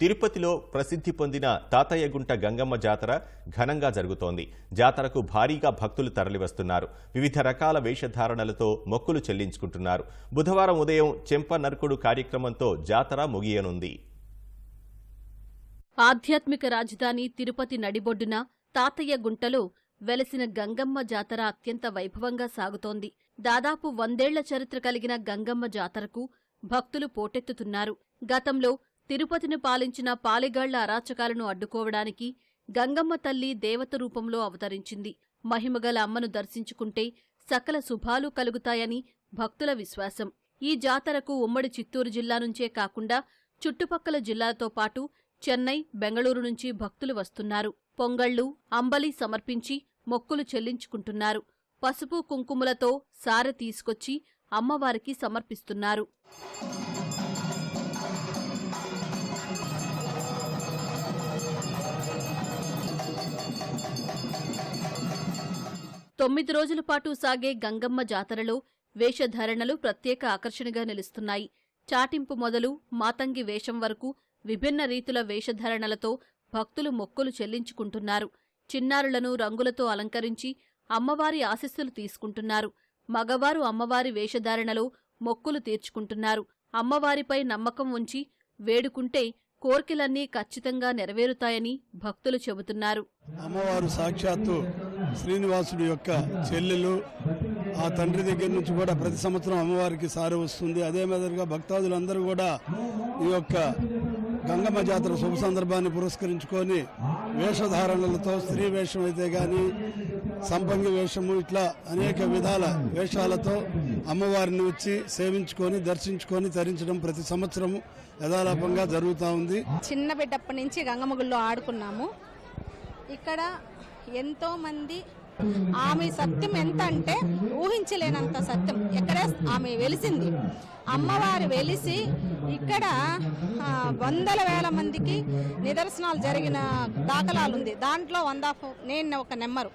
తిరుపతిలో ప్రసిద్ధి పొందిన తాతయ్యగుంట గంగమ్మ జాతర ఘనంగా జరుగుతోంది. జాతరకు భారీగా భక్తులు తరలివస్తున్నారు. వివిధ రకాల వేషధారణలతో మొక్కులు చెల్లించుకుంటున్నారు. బుధవారం ఉదయం చెంప నరుకుడు కార్యక్రమంతో జాతర ముగియనుంది. ఆధ్యాత్మిక రాజధాని తిరుపతి నడిబొడ్డున తాతయ్య గుంటలో వెలసిన గంగమ్మ జాతర అత్యంత వైభవంగా సాగుతోంది. దాదాపు వందేళ్ళ చరిత్ర కలిగిన గంగమ్మ జాతరకు భక్తులు పోటెత్తుతున్నారు. గతంలో తిరుపతిని పాలించిన పాలెగాళ్ళ అరాచకాలను అడ్డుకోవడానికి గంగమ్మ తల్లి దేవత రూపంలో అవతరించింది. మహిమగల అమ్మను దర్శించుకుంటే సకల శుభాలు కలుగుతాయని భక్తుల విశ్వాసం. ఈ జాతరకు ఉమ్మడి చిత్తూరు జిల్లా నుంచే కాకుండా చుట్టుపక్కల జిల్లాలతో పాటు చెన్నై బెంగళూరు నుంచి భక్తులు వస్తున్నారు. పొంగళ్ళు అంబలి సమర్పించి మొక్కులు చెల్లించుకుంటున్నారు. పసుపు కుంకుమలతో సారె తీసుకొచ్చి అమ్మవారికి సమర్పిస్తున్నారు. తొమ్మిది రోజుల పాటు సాగే గంగమ్మ జాతరలో వేషధారణలు ప్రత్యేక ఆకర్షణగా నిలుస్తున్నాయి. చాటింపు మొదలు మాతంగి వేషం వరకు విభిన్న రీతుల వేషధారణలతో భక్తులు మొక్కులు చెల్లించుకుంటున్నారు. చిన్నారులను రంగులతో అలంకరించి అమ్మవారి ఆశీస్సులు తీసుకుంటున్నారు. మగవారు అమ్మవారి వేషధారణలో మొక్కులు తీర్చుకుంటున్నారు. అమ్మవారిపై నమ్మకం ఉంచి వేడుకుంటే కోర్కెలన్నీ ఖచ్చితంగా నెరవేరుతాయని భక్తులు చెబుతున్నారు. అమ్మవారు సాక్షాత్తు శ్రీనివాసుడి యొక్క చెల్లెలు ఆ తండ్రి దగ్గర నుంచి కూడా ప్రతి సంవత్సరం అమ్మవారికి సారి వస్తుంది. అదే మాదిరిగా భక్తాదులందరూ కూడా ఈ యొక్క గంగమ్మ జాతర శుభ సందర్భాన్ని పురస్కరించుకొని వేషధారణలతో స్త్రీ వేషం అయితే కానీ సంపంగి వేషము ఇట్లా అనేక విధాల వేషాలతో అమ్మవారిని వచ్చి సేవించుకొని దర్శించుకొని తరించడం ప్రతి సంవత్సరము యథాలాపంగా జరుగుతూ ఉంది. చిన్న బిడ్డప్పటి నుంచి గంగమ్మ ఆడుకున్నాము. ఇక్కడ ఎంతో మంది ఆమె సత్యం ఎంత అంటే ఊహించలేనంత సత్యం. ఎక్కడ ఆమె వెలిసింది. అమ్మవారు వెలిసి ఇక్కడ వందల వేల మందికి నిదర్శనాలు జరిగిన దాఖలాలు ఉంది. దాంట్లో వంద నేను ఒక నెంబరు.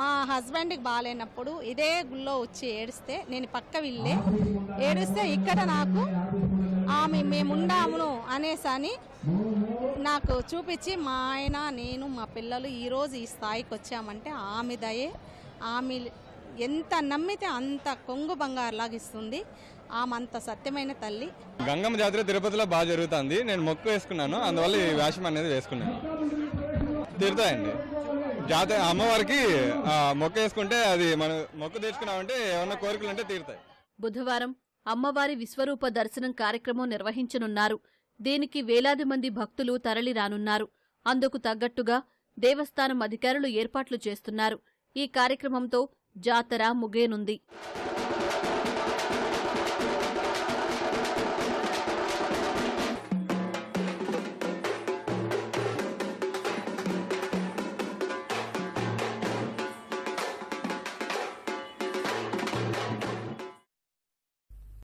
మా హస్బెండ్కి బాగాలేనప్పుడు ఇదే గుళ్ళో వచ్చి ఏడిస్తే నేను పక్క వెళ్ళే ఏడిస్తే ఇక్కడ నాకు ఆమె మేముండామును అనేసి అని నాకు చూపించి మా ఆయన నేను మా పిల్లలు ఈరోజు ఈ స్థాయికి వచ్చామంటే ఆమె దయే ఆమె ఎంత నమ్మితే అంత కొంగు బంగారులాగా ఇస్తుంది. ఆమె అంత సత్యమైన తల్లి. గంగమ్మ జాతర తిరుపతిలో బాగా జరుగుతుంది. నేను మొక్కు వేసుకున్నాను. అందువల్ల ఈ వేషం అనేది వేసుకున్నాను. తీరుతాయండి. జాతర అమ్మవారికి మొక్కు వేసుకుంటే అది మనం మొక్కు తెచ్చుకున్నామంటే ఏమన్నా కోరికలు ఉంటే తీరుతాయి. బుధవారం అమ్మవారి విశ్వరూప దర్శనం కార్యక్రమం నిర్వహించనున్నారు. దీనికి వేలాది మంది భక్తులు తరలి రానున్నారు. అందుకు తగ్గట్టుగా దేవస్థానం అధికారులు ఏర్పాట్లు చేస్తున్నారు. ఈ కార్యక్రమంతో జాతర ముగేనుంది